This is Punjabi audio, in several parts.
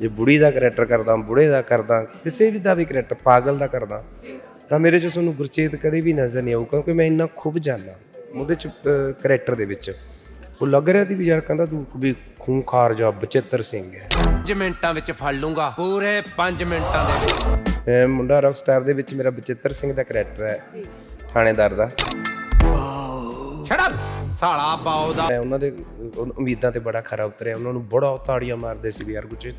ਜੇ ਬੁੜੀ ਦਾ ਕਰੈਕਟਰ ਕਰਦਾ ਬੁੜੇ ਦਾ ਕਰਦਾ ਕਿਸੇ ਵੀ ਦਾ ਵੀ ਕਰੈਕਟਰ ਪਾਗਲ ਦਾ ਕਰਦਾ ਤਾਂ ਮੇਰੇ ਚ ਤੁਹਾਨੂੰ ਗੁਰਚੇਤ ਕਦੇ ਵੀ ਨਜ਼ਰ ਨਹੀਂ ਆਊ ਕਿਉਂਕਿ ਮੈਂ ਇੰਨਾ ਖੁੱਬ ਜਾਣਾ ਉਹਦੇ ਚ ਕਰੈਕਟਰ ਦੇ ਵਿੱਚ। ਉਹ ਲੱਗ ਰਿਹਾ ਸੀ ਵੀ ਯਾਰ ਕਹਿੰਦਾ ਤੂੰ ਵੀ ਖੂੰਖਾਰ ਜਿਹਾ ਬਚਿੱਤਰ ਸਿੰਘ ਹੈ। 5 ਮਿੰਟਾਂ ਵਿੱਚ ਫੜ ਲੂੰਗਾ। ਪੂਰੇ 5 ਮਿੰਟਾਂ ਦੇ ਵਿੱਚ। ਇਹ ਮੁੰਡਾ ਰੌਕ ਸਟਾਰ ਦੇ ਵਿੱਚ ਮੇਰਾ ਬਚਿੱਤਰ ਸਿੰਘ ਦਾ ਕਰੈਕਟਰ ਹੈ ਥਾਣੇਦਾਰ ਦਾ। ਛੜਾ ਸਾਲਾ ਬਾਉ ਦਾ। ਮੈਂ ਉਹਨਾਂ ਦੇ ਉਮੀਦਾਂ ਤੇ ਬੜਾ ਖਰਾ ਉਤਰਿਆ ਉਹਨਾਂ ਨੂੰ ਬੜਾ ਤਾੜੀਆਂ ਮਾਰਦੇ ਸੀ ਵੀ ਯਾਰ ਗੁਰਚੇਤ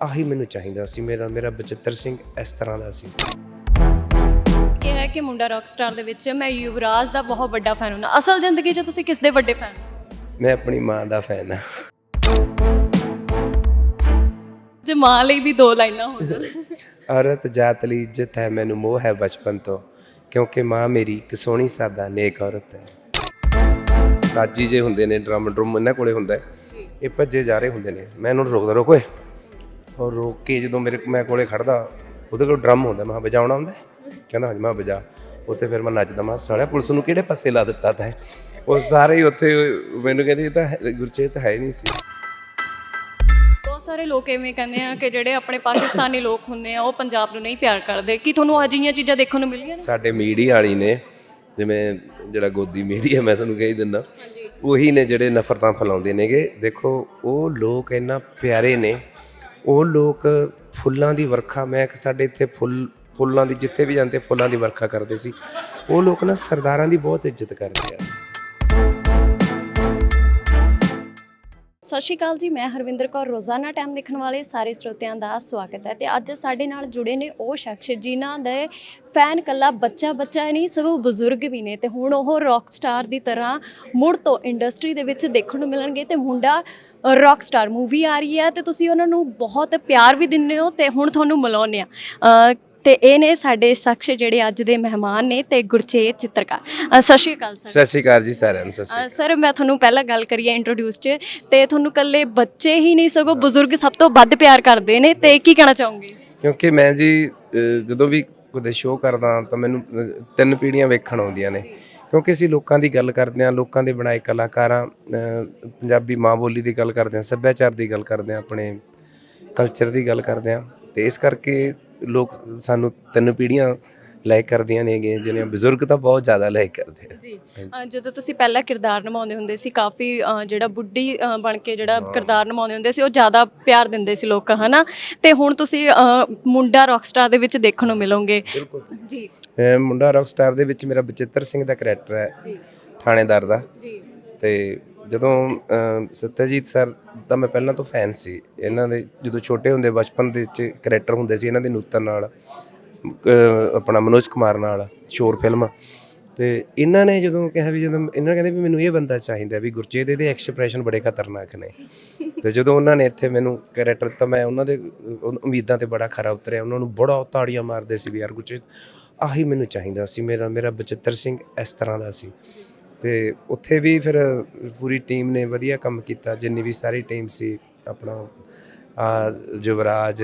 ਆਹੀ ਮੈਨੂੰ ਚਾਹੀਦਾ ਸੀ ਮੇਰਾ ਮੇਰਾ ਬਚਿੱਤਰ ਸਿੰਘ ਇਸ ਤਰ੍ਹਾਂ ਦਾ ਸੀ। ਇਹ ਹੈ ਕਿ ਮੁੰਡਾ ਰੌਕਸਟਾਰ ਦੇ ਵਿੱਚ ਮੈਂ ਯੁਵਰਾਜ ਦਾ ਬਹੁਤ ਵੱਡਾ ਫੈਨ ਹੁੰਦਾ। ਅਸਲ ਜ਼ਿੰਦਗੀ 'ਚ ਤੁਸੀਂ ਕਿਸ ਦੇ ਵੱਡੇ ਫੈਨ ਮੈਂ ਆਪਣੀ ਮਾਂ ਦਾ ਫੈਨ ਹਾਂ। ਜੇ ਮਾਂ ਲਈ ਵੀ ਦੋ ਲਾਈਨਾਂ ਹੋ ਜਾਣ ਔਰਤ ਜਾਤ ਲਈ ਇੱਜ਼ਤ ਹੈ ਮੈਨੂੰ ਮੋਹ ਹੈ ਬਚਪਨ ਤੋਂ ਕਿਉਂਕਿ ਮਾਂ ਮੇਰੀ ਇੱਕ ਸੋਹਣੀ ਸਾਦਾ ਨੇਕ ਔਰਤ ਹੈ। ਸਾਜੀ ਜੇ ਹੁੰਦੇ ਨੇ ਡਰਮ ਡਰਮ ਇਹਨਾਂ ਕੋਲੇ ਹੁੰਦਾ ਹੈ। ਇਹ ਭੱਜੇ ਜਾ ਰਹੇ ਹੁੰਦੇ ਨੇ ਮੈਂ ਇਹਨਾਂ ਨੂੰ ਰੋਕਦਾ ਰੋਕ ਓਏ ਔਰ ਰੋਕ ਕੇ ਜਦੋਂ ਮੇਰੇ ਮੈਂ ਕੋਲੇ ਖੜਦਾ ਉਹਦੇ ਕੋਲ ਡਰਮ ਹੁੰਦਾ ਮੈਂ ਵਜਾਉਣਾ ਹੁੰਦਾ? ਕਹਿੰਦਾ ਹਾਂਜੀ ਮੈਂ ਵਜਾ ਉੱਥੇ ਫਿਰ ਮੈਂ ਨੱਚਦਾ ਮੈਂ ਸਾਲਿਆ ਪੁਲਿਸ ਨੂੰ ਕਿਹੜੇ ਪਾਸੇ ਲਾ ਦਿੱਤਾ ਤੈਂ? ਉਹ ਸਾਰੇ ਹੀ ਉੱਥੇ ਮੈਨੂੰ ਕਹਿੰਦੇ ਇਹ ਤਾਂ ਗੁਰਚੇਤ ਹੈ ਹੀ ਨਹੀਂ ਸੀ। ਬਹੁਤ ਸਾਰੇ ਲੋਕ ਐਵੇਂ ਕਹਿੰਦੇ ਆ ਕਿ ਜਿਹੜੇ ਆਪਣੇ ਪਾਕਿਸਤਾਨੀ ਲੋਕ ਹੁੰਦੇ ਆ ਉਹ ਪੰਜਾਬ ਨੂੰ ਨਹੀਂ ਪਿਆਰ ਕਰਦੇ। ਕੀ ਤੁਹਾਨੂੰ ਅਜਿਹੀਆਂ ਚੀਜ਼ਾਂ ਦੇਖਣ ਨੂੰ ਮਿਲੀਆਂ ਨੇ? ਸਾਡੇ ਮੀਡੀਆ ਵਾਲੀ ਨੇ ਜਿਵੇਂ ਜਿਹੜਾ ਗੋਦੀ ਮੀਡੀਆ ਮੈਂ ਤੁਹਾਨੂੰ ਕਹੀ ਦਿੰਦਾ ਉਹੀ ਨੇ ਜਿਹੜੇ ਨਫ਼ਰਤਾਂ ਫੈਲਾਉਂਦੇ ਨੇਗੇ। ਦੇਖੋ ਉਹ ਲੋਕ ਇੰਨਾ ਪਿਆਰੇ ਨੇ ਉਹ ਲੋਕ ਫੁੱਲਾਂ ਦੀ ਵਰਖਾ, ਮੈਂ ਸਾਡੇ ਇੱਥੇ ਫੁੱਲ, ਫੁੱਲਾਂ ਦੀ, ਜਿੱਥੇ ਵੀ ਜਾਂਦੇ ਫੁੱਲਾਂ ਦੀ ਵਰਖਾ ਕਰਦੇ ਸੀ, ਉਹ ਲੋਕ ਨਾ ਸਰਦਾਰਾਂ ਦੀ ਬਹੁਤ ਇੱਜ਼ਤ ਕਰਦੇ ਆ। ਸਤਿ ਸ਼੍ਰੀ ਅਕਾਲ ਜੀ, ਮੈਂ ਹਰਵਿੰਦਰ ਕੌਰ, ਰੋਜ਼ਾਨਾ ਟਾਈਮ ਦੇਖਣ ਵਾਲੇ ਸਾਰੇ ਸਰੋਤਿਆਂ ਦਾ ਸਵਾਗਤ ਹੈ ਤੇ ਅੱਜ ਸਾਡੇ ਨਾਲ ਜੁੜੇ ਨੇ ਉਹ ਸ਼ਖਸ ਜਿਨ੍ਹਾਂ ਦੇ ਫੈਨ ਕੱਲਾ ਬੱਚਾ ਬੱਚਾ ਹੀ ਨਹੀਂ, ਸਗੋਂ ਬਜ਼ੁਰਗ ਵੀ ਨੇ ਤੇ ਹੁਣ ਉਹ ਰੌਕ ਸਟਾਰ ਦੀ ਤਰ੍ਹਾਂ ਮੁੜ ਤੋਂ ਇੰਡਸਟਰੀ ਦੇ ਵਿੱਚ ਦੇਖਣ ਨੂੰ ਮਿਲਣਗੇ ਤੇ ਮੁੰਡਾ ਰੌਕ ਸਟਾਰ ਮੂਵੀ ਆ ਰਹੀ ਹੈ ਤੇ ਤੁਸੀਂ ਉਹਨਾਂ ਨੂੰ ਬਹੁਤ ਪਿਆਰ ਵੀ ਦਿੰਦੇ ਹੋ ਤੇ ਹੁਣ ਤੁਹਾਨੂੰ ਮਿਲਾਉਂਦੇ ਆ ਤੇ ਇਹ ਨੇ ਸਾਡੇ ਸ਼ਖਸ ਜਿਹੜੇ ਅੱਜ ਦੇ ਮਹਿਮਾਨ ਨੇ ਤੇ ਗੁਰਚੇਤ ਚਿੱਤਰਕਾਰ। ਅ, ਸਤਿ ਸ਼੍ਰੀ ਅਕਾਲ ਸਰ। ਸਤਿ ਸ਼੍ਰੀ ਅਕਾਲ ਜੀ ਸਾਰਿਆਂ ਨੂੰ ਸਤਿ ਸ਼੍ਰੀ ਅ, ਸਰ ਮੈਂ ਤੁਹਾਨੂੰ ਪਹਿਲਾਂ ਗੱਲ ਕਰੀਏ ਇੰਟਰੋਡਿਊਸ 'ਚ ਤੇ ਤੁਹਾਨੂੰ ਕੱਲੇ ਬੱਚੇ ਹੀ ਨਹੀਂ ਸਗੋਂ ਬਜ਼ੁਰਗ ਸਭ ਤੋਂ ਵੱਧ ਪਿਆਰ ਕਰਦੇ ਨੇ ਤੇ ਕੀ ਕਹਿਣਾ ਚਾਹੋਗੇ? ਕਿਉਂਕਿ ਮੈਂ ਜੀ ਜਦੋਂ ਵੀ ਕੋਈ ਸ਼ੋਅ ਕਰਦਾ ਤਾਂ ਮੈਨੂੰ ਤਿੰਨ ਪੀੜ੍ਹੀਆਂ ਵੇਖਣ ਆਉਂਦੀਆਂ ਨੇ। ਕਿਉਂਕਿ ਅਸੀਂ ਲੋਕਾਂ ਦੀ ਗੱਲ ਕਰਦੇ ਹਾਂ ਲੋਕਾਂ ਦੇ ਬਣਾਏ ਕਲਾਕਾਰਾਂ ਪੰਜਾਬੀ ਮਾਂ ਬੋਲੀ ਦੀ ਗੱਲ ਕਰਦੇ ਹਾਂ ਸੱਭਿਆਚਾਰ ਦੀ ਗੱਲ ਕਰਦੇ ਹਾਂ ਆਪਣੇ ਕਲਚਰ ਦੀ ਗੱਲ ਕਰਦੇ ਹਾਂ। ਤੇ ਇਸ ਕਰਕੇ ਲੋਕ ਸਾਨੂੰ ਤਿੰਨ ਪੀੜ੍ਹੀਆਂ ਲਾਈਕ ਕਰਦੀਆਂ ਨੇਗੇ ਜਿਹੜੀਆਂ ਬਜ਼ੁਰਗ ਤਾਂ ਬਹੁਤ ਜ਼ਿਆਦਾ ਲਾਈਕ ਕਰਦੇ ਆ। ਜੀ ਅ, ਜਦੋਂ ਤੁਸੀਂ ਪਹਿਲਾਂ ਕਿਰਦਾਰ ਨਿਭਾਉਂਦੇ ਹੁੰਦੇ ਸੀ ਕਾਫੀ ਅ, ਜਿਹੜਾ ਬੁੱਢੀ ਅ, ਬਣ ਕੇ ਜਿਹੜਾ ਕਿਰਦਾਰ ਨਿਭਾਉਂਦੇ ਹੁੰਦੇ ਸੀ ਉਹ ਜ਼ਿਆਦਾ ਪਿਆਰ ਦਿੰਦੇ ਸੀ ਲੋਕ ਹਨਾ? ਤੇ ਹੁਣ ਤੁਸੀਂ ਅ, ਮੁੰਡਾ ਰੌਕਸਟਾਰ ਦੇ ਵਿੱਚ ਦੇਖਣ ਨੂੰ ਮਿਲੋਗੇ? ਬਿਲਕੁਲ। ਜੀ। ਅਹ, ਮੁੰਡਾ ਰੌਕ ਸਟਾਰ ਦੇ ਵਿੱਚ ਮੇਰਾ ਬਚਿੱਤਰ ਸਿੰਘ ਦਾ ਕਰੈਕਟਰ ਹੈ ਜੀ। ਥਾਣੇਦਾਰ ਦਾ। ਜੀ। ਤੇ ਜਦੋਂ ਸਤਿਆਜੀਤ ਸਰ ਦਾ ਮੈਂ ਪਹਿਲਾਂ ਤੋਂ ਫੈਨ ਸੀ। ਇਹਨਾਂ ਦੇ ਜਦੋਂ ਛੋਟੇ ਹੁੰਦੇ ਬਚਪਨ ਦੇ ਵਿੱਚ ਕਰੈਕਟਰ ਹੁੰਦੇ ਸੀ ਇਹਨਾਂ ਦੇ ਨੂਤਨ ਨਾਲ ਆਪਣਾ ਮਨੋਜ ਕੁਮਾਰ ਨਾਲ, ਸ਼ੋਰ ਫਿਲਮ ਤੇ ਇਹਨਾਂ ਨੇ ਜਦੋਂ ਕਿਹਾ ਵੀ ਜਦੋਂ, ਇਹਨਾਂ ਕਹਿੰਦੇ ਵੀ ਮੈਨੂੰ ਇਹ ਬੰਦਾ ਚਾਹੀਦਾ ਵੀ ਗੁਰਜੀਤ ਦੇ ਐਕਸਪ੍ਰੈਸ਼ਨ ਬੜੇ ਖਤਰਨਾਕ ਨੇ। ਤੇ ਜਦੋਂ ਉਹਨਾਂ ਨੇ ਇੱਥੇ ਮੈਨੂੰ ਕਰੈਕਟਰ ਤਾਂ ਮੈਂ ਉਹਨਾਂ ਦੇ ਉਮੀਦਾਂ ਤੇ ਬੜਾ ਖਰਾ ਉਤਰਿਆ। ਉਹਨਾਂ ਨੂੰ ਬੜਾ ਤਾੜੀਆਂ ਮਾਰਦੇ ਸੀ ਵੀ ਯਾਰ ਗੁਰਜੀਤ, ਆਹੀ ਮੈਨੂੰ ਚਾਹੀਦਾ ਸੀ। ਮੇਰਾ ਮੇਰਾ ਬਚਿੱਤਰ ਸਿੰਘ ਇਸ ਤਰ੍ਹਾਂ ਦਾ ਸੀ। ਤੇ ਉੱਥੇ ਵੀ ਫਿਰ ਪੂਰੀ ਟੀਮ ਨੇ ਵਧੀਆ ਕੰਮ ਕੀਤਾ ਜਿੰਨੀ ਵੀ ਸਾਰੀ ਟੀਮ ਸੀ ਆਪਣਾ ਆ ਜੁਵਰਾਜ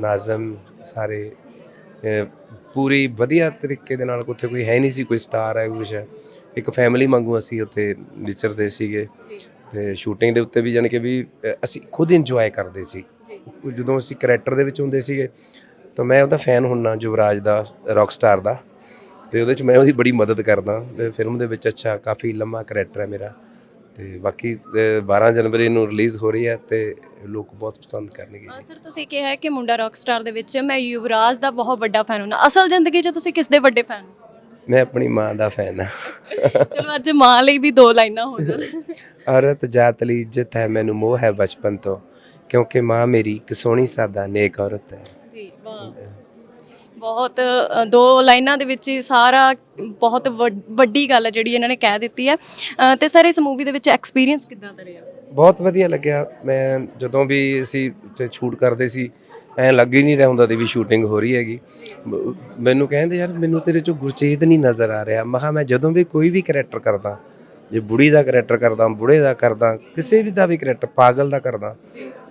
ਨਾਜ਼ਮ ਸਾਰੇ ਪੂਰੀ ਵਧੀਆ ਤਰੀਕੇ ਦੇ ਨਾਲ ਉੱਥੇ ਕੋਈ ਹੈ ਨਹੀਂ ਸੀ ਕੋਈ ਸਟਾਰ ਹੈ ਕੁਛ ਹੈ। ਇੱਕ ਫੈਮਿਲੀ ਵਾਂਗੂ ਅਸੀਂ ਉੱਥੇ ਵਿਚਰਦੇ ਸੀਗੇ ਤੇ ਸ਼ੂਟਿੰਗ ਦੇ ਉੱਤੇ ਵੀ ਜਾਣੀ ਕਿ ਵੀ ਅਸੀਂ ਖੁਦ ਇੰਜੋਏ ਕਰਦੇ ਸੀ। ਜਦੋਂ ਅਸੀਂ ਕਰੈਕਟਰ ਦੇ ਵਿੱਚ ਹੁੰਦੇ ਸੀਗੇ ਤਾਂ ਮੈਂ ਉਹਦਾ ਫੈਨ ਹੁੰਨਾ ਜੁਵਰਾਜ ਦਾ ਰੌਕ ਸਟਾਰ ਦਾ। ਤੇ ਉਹਦੇ ਚ ਮੈਂ ਉਹਦੀ ਬੜੀ ਮਦਦ ਕਰਦਾ। ਤੇ ਫਿਲਮ ਦੇ ਵਿੱਚ ਅੱਛਾ ਕਾਫੀ ਲੰਮਾ ਕਰੈਕਟਰ ਹੈ ਮੇਰਾ। ਤੇ ਬਾਕੀ ਅਹ, 12 ਜਨਵਰੀ ਨੂੰ ਰਿਲੀਜ਼ ਹੋ ਰਹੀ ਹੈ ਤੇ ਲੋਕ ਬਹੁਤ ਪਸੰਦ ਕਰਨਗੇ। ਸਰ ਤੁਸੀਂ ਕਿਹਾ ਹੈ ਕਿ ਮੁੰਡਾ ਰੌਕਸਟਾਰ ਦੇ ਵਿੱਚ ਮੈਂ ਯੁਵਰਾਜ ਦਾ ਬਹੁਤ ਵੱਡਾ ਫੈਨ ਹੁੰਦਾ ਅਸਲ ਜ਼ਿੰਦਗੀ 'ਚ ਤੁਸੀਂ ਕਿਸ ਦੇ ਵੱਡੇ ਫੈਨ ਮੈਂ ਆਪਣੀ ਮਾਂ ਦਾ ਫੈਨ ਹਾਂ। ਚਲੋ ਅੱਜ ਮਾਂ ਲਈ ਵੀ ਦੋ ਲਾਈਨਾਂ ਹੋ ਜਾਣ ਔਰਤ ਜਾਤ ਲਈ ਇੱਜ਼ਤ ਹੈ ਮੈਨੂੰ ਮੋਹ ਹੈ ਬਚਪਨ ਤੋਂ। ਕਿਉਂਕਿ ਮਾਂ ਮੇਰੀ ਇੱਕ ਸੋਹਣੀ ਸਾਦਾ ਨੇਕ ਔਰਤ ਹੈ। ਜੀ ਵਾਹ। ਬਹੁਤ ਅ, ਦੋ ਲਾਈਨਾਂ ਦੇ ਵਿੱਚ ਹੀ ਸਾਰਾ ਬਹੁਤ ਵੱਡ- ਵੱਡੀ ਗੱਲ ਹੈ ਜਿਹੜੀ ਇਹਨਾਂ ਨੇ ਕਹਿ ਦਿੱਤੀ ਹੈ। ਅ, ਤੇ ਸਰ ਇਸ ਮੂਵੀ ਦੇ ਵਿੱਚ ਐਕਸਪੀਰੀਅੰਸ ਕਿੱਦਾਂ ਦਾ ਰਿਹਾ? ਬਹੁਤ ਵਧੀਆ ਲੱਗਿਆ। ਮੈਂ ਜਦੋਂ ਵੀ ਅਸੀਂ ਉੱਥੇ ਸ਼ੂਟ ਕਰਦੇ ਸੀ ਐ ਲੱਗ ਹੀ ਨਹੀਂ ਰਿਹਾ ਹੁੰਦਾ ਤੇ ਵੀ ਸ਼ੂਟਿੰਗ ਹੋ ਰਹੀ ਹੈਗੀ। ਮ- ਮੈਨੂੰ ਕਹਿੰਦੇ ਯਾਰ ਮੈਨੂੰ ਤੇਰੇ ਚੋਂ ਗੁਰਚੇਤ ਨਹੀਂ ਨਜ਼ਰ ਆ ਰਿਹਾ। ਮੈਂ ਮੈਂ ਜਦੋਂ ਵੀ ਕੋਈ ਵੀ ਕਰੈਕਟਰ ਕਰਦਾ ਜੇ ਬੁੜੀ ਦਾ ਕਰੈਕਟਰ ਕਰਦਾ ਬੁੜੇ ਦਾ ਕਰਦਾ ਕਿਸੇ ਵੀ ਦਾ ਵੀ ਕਰੈਕਟਰ ਪਾਗਲ ਦਾ ਕਰਦਾ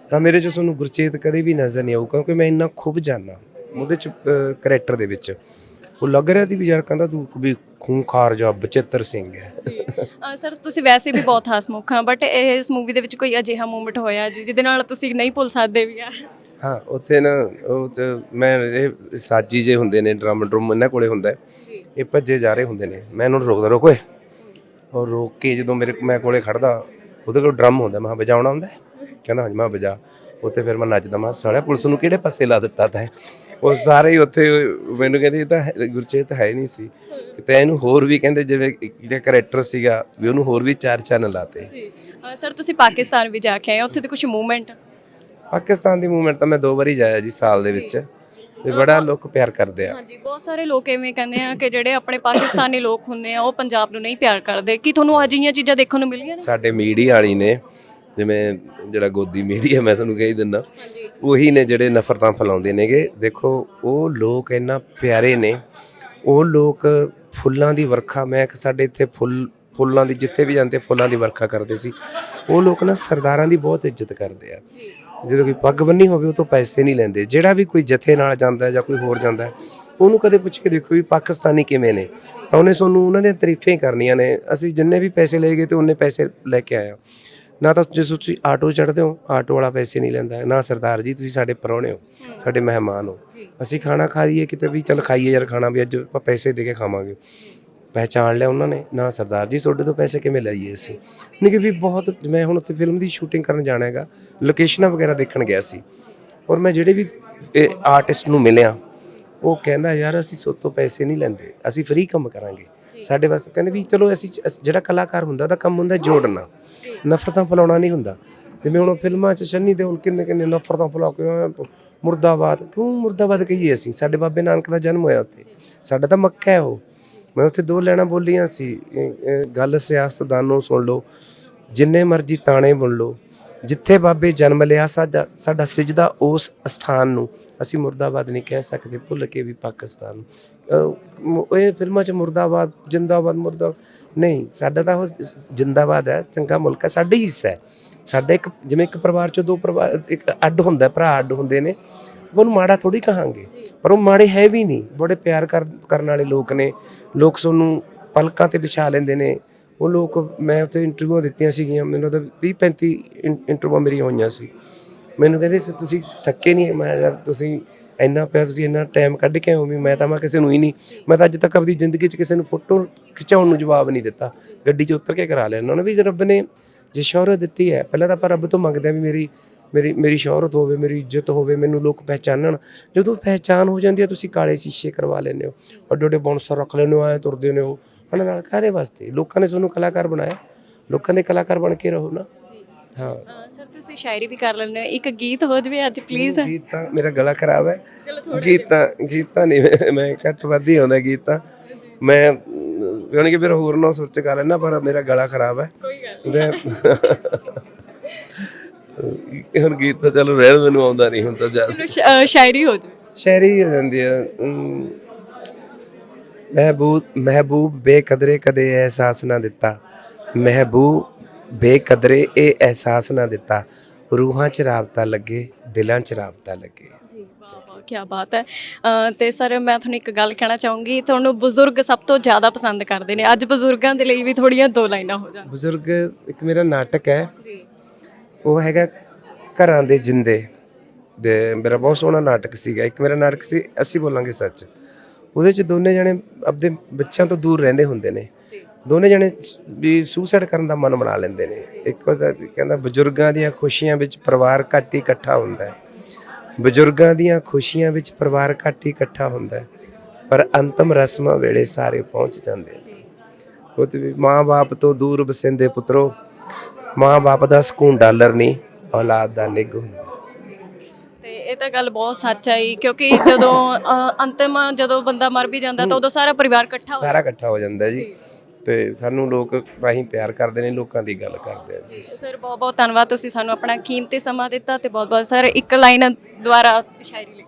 ਤਾਂ ਮੇਰੇ ਚੋਂ ਤੁਹਾਨੂੰ ਗੁਰਚੇਤ ਕਦੇ ਵੀ ਨਜ਼ਰ ਨਹੀਂ ਆਊ ਕਿਉਂਕਿ ਮੈਂ ਇੰਨਾ ਖੁੱਬ ਜਾਣਾ ਉਹਦੇ ਚ ਕਰੈਕਟਰ ਦੇ ਵਿੱਚ। ਉਹ ਲੱਗ ਰਿਹਾ ਸੀ ਵੀ ਯਾਰ ਕਹਿੰਦਾ ਤੂੰ ਵੀ ਖੂੰਖਾਰ ਜਿਹਾ ਬਚਿੱਤਰ ਸਿੰਘ ਹੈ। ਸਰ ਤੁਸੀਂ ਵੈਸੇ ਵੀ ਬਹੁਤ ਹਸਮੁਖ ਹਾਂ ਬਟ ਇਸ ਮੂਵੀ ਦੇ ਵਿੱਚ ਕੋਈ ਅਜਿਹਾ ਮੂਮੈਂਟ ਹੋਇਆ ਜੀ ਜਿਹਦੇ ਨਾਲ ਤੁਸੀਂ ਨਹੀਂ ਭੁੱਲ ਸਕਦੇ ਵੀ ਆ? ਹਾਂ ਉੱਥੇ ਨਾ ਉਹ ਤੇ ਮੈਂ ਇਹ ਸਾਜੀ ਜੇ ਹੁੰਦੇ ਨੇ ਡਰਮ ਡਰਮ ਇਹਨਾਂ ਕੋਲੇ ਹੁੰਦਾ ਹੈ। ਇਹ ਭੱਜੇ ਜਾ ਰਹੇ ਹੁੰਦੇ ਨੇ। ਮੈਂ ਇਹਨਾਂ ਨੂੰ ਰੋਕਦਾ ਰੋਕੋ ਔਰ ਰੋਕ ਕੇ ਜਦੋਂ ਮੇਰੇ ਮੈਂ ਕੋਲੇ ਖੜਦਾ ਉਹਦੇ ਕੋਲ ਡਰਮ ਹੁੰਦਾ ਮੈਂ ਵਜਾਉਣਾ ਹੁੰਦਾ ਹੈ? ਕਹਿੰਦਾ ਹਾਂਜੀ ਮੈਂ ਵਜਾ। ਉੱਥੇ ਫਿਰ ਮੈਂ ਨੱਚਦਾ ਮੈਂ ਸਾਲਿਆ ਪੁਲਿਸ ਨੂੰ ਕਿਹੜੇ ਪਾਸੇ ਲਾ ਦਿੱਤਾ ਤੈਂ? ਉਹ ਸਾਰੇ ਹੀ ਉੱਥੇ ਮੈਨੂੰ ਕਹਿੰਦੇ ਇਹ ਤਾਂ ਗੁਰਚੇਤ ਹੈ ਨਹੀਂ ਸੀ। ਤੇ ਇਹਨੂੰ ਹੋਰ ਵੀ ਕਹਿੰਦੇ ਜਿਵੇਂ ਜਿਹੜਾ ਕਰੈਕਟਰ ਸੀਗਾ ਵੀ ਉਹਨੂੰ ਹੋਰ ਵੀ ਚਾਰ ਚੰਨ ਲਾਤੇ। ਜੀ। ਸਰ ਤੁਸੀਂ ਪਾਕਿਸਤਾਨ ਵੀ ਜਾ ਕੇ ਆਏ ਉੱਥੇ ਤੇ ਕੁਝ ਮੂਵਮੈਂਟ ਪਾਕਿਸਤਾਨ ਦੀ ਮੂਵਮੈਂਟ ਤਾਂ ਮੈਂ ਦੋ ਵਾਰੀ ਜਾਇਆ ਜੀ ਸਾਲ ਦੇ ਵਿੱਚ। ਤੇ ਬੜਾ ਲੋਕ ਪਿਆਰ ਕਰਦੇ ਆ। ਹਾਂਜੀ ਬਹੁਤ ਸਾਰੇ ਲੋਕ ਐਵੇਂ ਕਹਿੰਦੇ ਆ ਕਿ ਜਿਹੜੇ ਆਪਣੇ ਪਾਕਿਸਤਾਨੀ ਲੋਕ ਹੁੰਦੇ ਆ ਉਹ ਪੰਜਾਬ ਨੂੰ ਨਹੀਂ ਪਿਆਰ ਕਰਦੇ। ਕੀ ਤੁਹਾਨੂੰ ਅਜਿਹੀਆਂ ਚੀਜ਼ਾਂ ਦੇਖਣ ਨੂੰ ਮਿਲੀਆਂ ਨੇ? ਸਾਡੇ ਮੀਡੀਆ ਵਾਲੀ ਨੇ ਜਿਵੇਂ ਜਿਹੜਾ ਗੋਦੀ ਮੀਡੀਆ ਮੈਂ ਤੁਹਾਨੂੰ ਕਹੀ ਦਿੰਦਾ। ਉਹੀ ਨੇ ਜਿਹੜੇ ਨਫ਼ਰਤਾਂ ਫੈਲਾਉਂਦੇ ਨੇਗੇ। ਦੇਖੋ, ਉਹ ਲੋਕ ਇੰਨਾ ਪਿਆਰੇ ਨੇ। ਉਹ ਲੋਕ ਫੁੱਲਾਂ ਦੀ ਵਰਖਾ, ਮੈਂ ਸਾਡੇ ਇੱਥੇ ਫੁੱਲ, ਫੁੱਲਾਂ ਦੀ, ਜਿੱਥੇ ਵੀ ਜਾਂਦੇ ਫੁੱਲਾਂ ਦੀ ਵਰਖਾ ਕਰਦੇ ਸੀ। ਉਹ ਲੋਕ ਨਾ ਸਰਦਾਰਾਂ ਦੀ ਬਹੁਤ ਇੱਜ਼ਤ ਕਰਦੇ ਆ। ਜਦੋਂ ਕੋਈ ਪੱਗ ਬੰਨੀ ਹੋਵੇ, ਉਹ ਤੋਂ ਪੈਸੇ ਨਹੀਂ ਲੈਂਦੇ। ਜਿਹੜਾ ਵੀ ਕੋਈ ਜਥੇ ਨਾਲ ਜਾਂਦਾ ਜਾਂ ਕੋਈ ਹੋਰ ਜਾਂਦਾ, ਉਹਨੂੰ ਕਦੇ ਪੁੱਛ ਕੇ ਦੇਖੋ ਵੀ ਪਾਕਿਸਤਾਨੀ ਕਿਵੇਂ ਨੇ। ਤਾਂ ਉਹਨੇ ਤੁਹਾਨੂੰ ਉਹਨਾਂ ਦੀਆਂ ਤਾਰੀਫਾਂ ਹੀ ਕਰਨੀਆਂ ਨੇ। ਅਸੀਂ ਜਿੰਨੇ ਵੀ ਪੈਸੇ ਲਏ ਗਏ ਤੇ ਉਹਨੇ ਪੈਸੇ ਲੈ ਕੇ ਆਏ ਹਾਂ ਨਾ ਤਾਂ ਜੇ ਤੁਸੀਂ ਆਟੋ ਚੜ੍ਹਦੇ ਹੋ ਆਟੋ ਵਾਲਾ ਪੈਸੇ ਨਹੀਂ ਲੈਂਦਾ। ਨਾ ਸਰਦਾਰ ਜੀ ਤੁਸੀਂ ਸਾਡੇ ਪਰੌਣੇ ਹੋ ਸਾਡੇ ਮਹਿਮਾਨ ਹੋ। ਅਸੀਂ ਖਾਣਾ ਖਾ ਲਈਏ ਕਿਤੇ ਵੀ ਚੱਲ ਖਾਈਏ ਯਾਰ ਖਾਣਾ ਵੀ ਅੱਜ ਆਪਾਂ ਪੈਸੇ ਦੇ ਕੇ ਖਾਵਾਂਗੇ। ਪਹਿਚਾਣ ਲਿਆ ਉਹਨਾਂ ਨੇ ਨਾ ਸਰਦਾਰ ਜੀ ਤੁਹਾਡੇ ਤੋਂ ਪੈਸੇ ਕਿਵੇਂ ਲਈਏ ਅਸੀਂ? ਨਹੀਂ ਕਿ ਵੀ ਬਹੁਤ ਮੈਂ ਹੁਣ ਉੱਥੇ ਫਿਲਮ ਦੀ ਸ਼ੂਟਿੰਗ ਕਰਨ ਜਾਣਾ ਹੈਗਾ ਲੋਕੇਸ਼ਨਾਂ ਵਗੈਰਾ ਦੇਖਣ ਗਿਆ ਸੀ। ਔਰ ਮੈਂ ਜਿਹੜੇ ਵੀ ਆਰਟਿਸਟ ਨੂੰ ਮਿਲਿਆ ਉਹ ਕਹਿੰਦਾ ਯਾਰ ਅਸੀਂ ਸੋ ਤੋਂ ਪੈਸੇ ਨਹੀਂ ਲੈਂਦੇ ਅਸੀਂ ਫ੍ਰੀ ਕੰਮ ਕਰਾਂਗੇ। ਸਾਡੇ ਵਾਸਤੇ ਕਹਿੰਦੇ ਵੀ ਚਲੋ ਅਸੀਂ ਜਿਹੜਾ ਕਲਾਕਾਰ ਹੁੰਦਾ ਉਹਦਾ ਕੰਮ ਹੁੰਦਾ ਜੋੜਨਾ। ਨਫ਼ਰਤਾਂ ਫੈਲਾਉਣਾ ਨਹੀਂ ਹੁੰਦਾ। ਜਿਵੇਂ ਹੁਣ ਫਿਲਮਾਂ 'ਚ ਸ਼ੰਨੀ ਦੇਓਲ ਕਿੰਨੇ ਕਿੰਨੇ ਨਫ਼ਰਤਾਂ ਫੈਲਾ ਕੇ ਮੁਰਦਾਬਾਦ। ਕਿਉਂ ਮੁਰਦਾਬਾਦ ਕਹੀਏ ਅਸੀਂ? ਸਾਡੇ ਬਾਬੇ ਨਾਨਕ ਦਾ ਜਨਮ ਹੋਇਆ ਉੱਥੇ। ਸਾਡਾ ਤਾਂ ਮੱਕਾ ਹੈ ਉਹ। ਮੈਂ ਉੱਥੇ ਦੋ ਲੈਣਾ ਬੋਲੀਆਂ ਸੀ। ਗੱਲ ਸਿਆਸਤਦਾਨੋਂ ਸੁਣ ਲਓ। ਜਿੰਨੇ ਮਰਜ਼ੀ ਤਾਣੇ ਬੁਣ ਲਓ। ਜਿੱਥੇ ਬਾਬੇ ਜਨਮ ਲਿਆ ਸਾਡਾ ਸਾਡਾ ਸਿਜਦਾ ਉਸ ਸਥਾਨ ਨੂੰ, ਅਸੀਂ ਮੁਰਦਾਬਾਦ ਨਹੀਂ ਕਹਿ ਸਕਦੇ, ਭੁੱਲ ਕੇ ਵੀ ਪਾਕਿਸਤਾਨ ਇਹ ਫਿਲਮਾਂ 'ਚ ਮੁਰਦਾਬਾਦ, ਜਿੰਦਾਬਾਦ ਮੁਰਦਾ ਨਹੀਂ, ਸਾਡਾ ਤਾਂ ਉਹ ਜਿੰਦਾਬਾਦ ਹੈ, ਚੰਗਾ ਮੁਲਕ ਹੈ, ਸਾਡਾ ਹੀ ਹਿੱਸਾ ਹੈ। ਸਾਡਾ ਇੱਕ, ਜਿਵੇਂ ਇੱਕ ਪਰਿਵਾਰ 'ਚੋਂ ਦੋ ਪਰਿਵਾਰ, ਇੱਕ ਅੱਡ ਹੁੰਦਾ ਭਰਾ ਅੱਡ ਹੁੰਦੇ ਨੇ ਉਹਨੂੰ ਮਾੜਾ ਥੋੜੀ ਕਹਾਂਗੇ, ਪਰ ਉਹ ਮਾੜੇ ਹੈ ਵੀ ਨਹੀਂ। ਬੜੇ ਪਿਆਰ ਕਰਨ ਵਾਲੇ ਲੋਕ ਨੇ, ਲੋਕ ਸੋਨੂੰ ਪਲਕਾਂ ਤੇ ਵਿਛਾ ਲੈਂਦੇ ਨੇ ਉਹ ਲੋਕ ਮੈਂ ਉੱਥੇ ਇੰਟਰਵਿਊ ਦਿੱਤੀਆਂ ਸੀਗੀਆਂ, ਮੈਨੂੰ ਤਾਂ 30 35 ਇੰਟਰਵਿਊ ਮੇਰੀਆਂ ਹੋਈਆਂ ਸੀ। ਮੈਨੂੰ ਕਹਿੰਦੇ ਸੀ, ਤੁਸੀਂ ਥੱਕੇ ਨਹੀਂ? ਮੈਂ ਯਾਰ ਤੁਸੀਂ ਇੰਨਾ ਪਿਆ, ਤੁਸੀਂ ਇੰਨਾ ਟਾਈਮ ਕੱਢ ਕੇ ਆਏ ਵੀ ਮੈਂ ਤਾਂ ਮੈਂ ਕਿਸੇ ਨੂੰ ਹੀ ਨਹੀਂ ਮੈਂ ਤਾਂ ਅੱਜ ਤੱਕ ਆਪਣੀ ਜ਼ਿੰਦਗੀ 'ਚ ਕਿਸੇ ਨੂੰ ਫੋਟੋ ਖਿਚਾਉਣ ਨੂੰ ਜਵਾਬ ਨਹੀਂ ਦਿੱਤਾ। ਗੱਡੀ 'ਚ ਉਤਰ ਕੇ ਕਰਾ ਲਿਆ ਉਹਨਾਂ ਨੇ ਵੀ ਜੇ ਰੱਬ ਨੇ ਜੇ ਸ਼ੋਹਰਤ ਦਿੱਤੀ ਹੈ, ਪਹਿਲਾਂ ਤਾਂ ਆਪਾਂ ਰੱਬ ਤੋਂ ਮੰਗਦੇ ਆ ਵੀ ਮੇਰੀ ਮੇਰੀ ਮੇਰੀ ਸ਼ੋਹਰਤ ਹੋਵੇ, ਮੇਰੀ ਇੱਜ਼ਤ ਹੋਵੇ, ਮੈਨੂੰ ਲੋਕ ਪਹਿਚਾਨਣ। ਜਦੋਂ ਪਹਿਚਾਨ ਹੋ ਜਾਂਦੀ ਹੈ, ਤੁਸੀਂ ਕਾਲੇ ਸ਼ੀਸ਼ੇ ਕਰਵਾ ਲੈਂਦੇ ਹੋ। ਵੱਡੇ ਵੱਡੇ ਬੌਂਸਰ ਰੱਖ ਲੈਂਦੇ ਹੋ, ਐ ਤੁਰਦੇ ਨੇ ਉਹ। ਉਹਨਾਂ ਨਾਲ ਕਾਹਦੇ ਵਾਸਤੇ? ਲੋਕਾਂ ਨੇ ਤੁਹਾਨੂੰ ਕਲਾਕਾਰ ਬਣਾਇਆ। ਲੋਕਾਂ ਦੇ ਕਲਾਕਾਰ ਬਣ ਕੇ ਰਹੋ ਨਾ। ਹਾਂ। ਸਰ ਤੁਸੀਂ ਸ਼ਾਇਰੀ ਵੀ ਕਰ ਲੈਂਦੇ ਹੋ। ਇੱਕ ਗੀਤ ਹੋ ਜਵੇ ਅੱਜ ਪਲੀਜ਼ ਗੀਤ ਤਾਂ ਮੇਰਾ ਗਲਾ ਖਰਾਬ ਹੈ। ਗੀਤ ਤਾਂ ਗੀਤ ਤਾਂ ਨਹੀਂ ਮੈਂ- ਘੱਟ ਵੱਧ ਹੀ ਆਉਂਦਾ ਗੀਤ। ਤਾਂ ਮੈਂ ਯਾਨੀ ਕਿ ਫਿਰ ਹੋਰ ਨਾ ਸੋਚ ਕਰ ਲੈਣਾ ਪਰ ਮੇਰਾ ਗਲਾ ਖਰਾਬ ਹੈ। ਕੋਈ ਗੱਲ ਮੈਂ ਹੁਣ ਗੀਤ ਤਾਂ ਚਲੋ ਰਹਿਣ ਮੈਨੂੰ ਆਉਂਦਾ ਨਹੀਂ ਹੁਣ ਤਾਂ ਜਾ ਚਲੋ ਸ਼ਾਇਰੀ ਹੋ ਜਵੇ। ਸ਼ਾਇਰੀ ਹੋ ਜਾਂਦੀ ਹੈ। ਮਹਿਬੂਬ ਮਹਿਬੂਬ ਬੇਕਦਰੇ ਕਦੇ ਅਹਿਸਾਸ ਨਾ ਦਿੱਤਾ। ਮਹਿਬੂਬ ਬੇਕਦਰੇ ਇਹ ਅਹਿਸਾਸ ਨਾ ਦਿੱਤਾ। ਰੂਹਾਂ 'ਚ ਰਾਬਤਾ ਲੱਗੇ ਦਿਲਾਂ 'ਚ ਰਾਬਤਾ ਲੱਗੇ। ਜੀ ਵਾਹ ਵਾਹ ਕੀ ਬਾਤ ਹੈ। ਤੇ ਸਰ ਮੈਂ ਤੁਹਾਨੂੰ ਇੱਕ ਗੱਲ ਕਹਿਣਾ ਚਾਹੂੰਗੀ ਤੁਹਾਨੂੰ ਬਜ਼ੁਰਗ ਸਭ ਤੋਂ ਜ਼ਿਆਦਾ ਪਸੰਦ ਕਰਦੇ ਨੇ। ਅੱਜ ਬਜ਼ੁਰਗਾਂ ਦੇ ਲਈ ਵੀ ਥੋੜੀਆਂ ਦੋ ਲਾਈਨਾਂ ਹੋ ਜਾਣ। ਬਜ਼ੁਰਗ ਇੱਕ ਮੇਰਾ ਨਾਟਕ ਹੈ। ਜੀ। ਉਹ ਹੈਗਾ ਘਰਾਂ ਦੇ ਜਿੰਦੇ। ਦੇ ਮੇਰਾ ਬਹੁਤ ਸੋਹਣਾ ਨਾਟਕ ਸੀਗਾ। ਇੱਕ ਮੇਰਾ ਨਾਟਕ ਸੀ ਅਸੀਂ ਬੋਲਾਂਗੇ ਸੱਚ। ਉਹਦੇ ਚ ਦੋਨੇ ਜਣੇ ਆਪਦੇ ਬੱਚਿਆਂ ਤੋਂ ਦੂਰ ਰਹਿੰਦੇ ਹੁੰਦੇ ਨੇ। ਦੋਨੇ ਜਣੇ ਵੀ ਸੁਸਾਈਡ ਕਰਨ ਦਾ ਮਨ ਬਣਾ ਲੈਂਦੇ ਨੇ। ਇੱਕ ਉਹਦਾ ਕਹਿੰਦਾ ਬਜ਼ੁਰਗਾਂ ਦੀਆਂ ਖੁਸ਼ੀਆਂ ਵਿੱਚ ਪਰਿਵਾਰ ਘੱਟ ਹੀ ਇਕੱਠਾ ਹੁੰਦਾ ਹੈ। ਬਜ਼ੁਰਗਾਂ ਦੀਆਂ ਖੁਸ਼ੀਆਂ ਵਿੱਚ ਪਰਿਵਾਰ ਘੱਟ ਹੀ ਇਕੱਠਾ ਹੁੰਦਾ ਹੈ। ਪਰ ਅੰਤਮ ਰਸਮਾਂ ਵੇਲੇ ਸਾਰੇ ਪਹੁੰਚ ਜਾਂਦੇ ਉਹ ਤੇ ਮਾਂ-ਬਾਪ ਤੋਂ ਦੂਰ ਵਸਿੰਦੇ ਪੁੱਤਰੋ ਮਾਂ-ਬਾਪ ਦਾ ਸਕੂਨ ਡਾਲਰ ਨਹੀਂ ਔਲਾਦ ਦਾ ਨਿੱਘ ਹੁੰਦਾ। ਇਹ ਤਾਂ ਗੱਲ ਬਹੁਤ ਸੱਚ ਆਈ ਕਿਉਂਕਿ ਜਦੋਂ ਅੰਤਿਮ ਜਦੋਂ ਬੰਦਾ ਮਰ ਵੀ ਜਾਂਦਾ ਤਾਂ ਉਦੋਂ ਸਾਰਾ ਪਰਿਵਾਰ ਇਕੱਠਾ ਹੋ ਸਾਰਾ ਇਕੱਠਾ ਹੋ ਜਾਂਦਾ ਜੀ। ਤੇ ਸਾਨੂੰ ਲੋਕ ਰਾਹੀਂ ਪਿਆਰ ਕਰਦੇ ਨੇ ਲੋਕਾਂ ਦੀ ਗੱਲ ਕਰਦੇ ਆ ਜੀ। ਸਰ ਬਹੁਤ ਬਹੁਤ ਧੰਨਵਾਦ ਤੁਸੀਂ ਸਾਨੂੰ ਆਪਣਾ ਕੀਮਤੀ ਸਮਾਂ ਦਿੱਤਾ ਤੇ ਬਹੁਤ ਬਹੁਤ ਸਰ ਇੱਕ ਲਾਈਨ ਦੁਆਰਾ ਸ਼ਾਇਰੀ ਲਿਖੀ।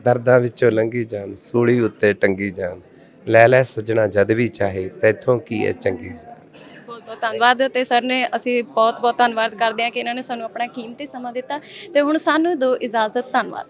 ਦਰਦਾਂ ਵਿੱਚੋਂ ਲੰਘੀ ਜਾਨ ਸੂਲੀ ਉੱਤੇ ਟੰਗੀ ਜਾਨ। ਲੈ ਲੈ ਸਜਣਾ ਜਦ ਵੀ ਚਾਹੇ ਤੈਥੋਂ ਕੀ ਹੈ ਚੰਗੀ ਜਾਨ। ਬਹੁਤ ਧੰਨਵਾਦ ਤੇ ਸਰ ਨੇ ਅਸੀਂ ਬਹੁਤ ਬਹੁਤ ਧੰਨਵਾਦ ਕਰਦੇ ਹਾਂ ਕਿ ਇਹਨਾਂ ਨੇ ਸਾਨੂੰ ਆਪਣਾ ਕੀਮਤੀ ਸਮਾਂ ਦਿੱਤਾ ਤੇ ਹੁਣ ਸਾਨੂੰ ਦਿਓ ਇਜਾਜ਼ਤ, ਧੰਨਵਾਦ।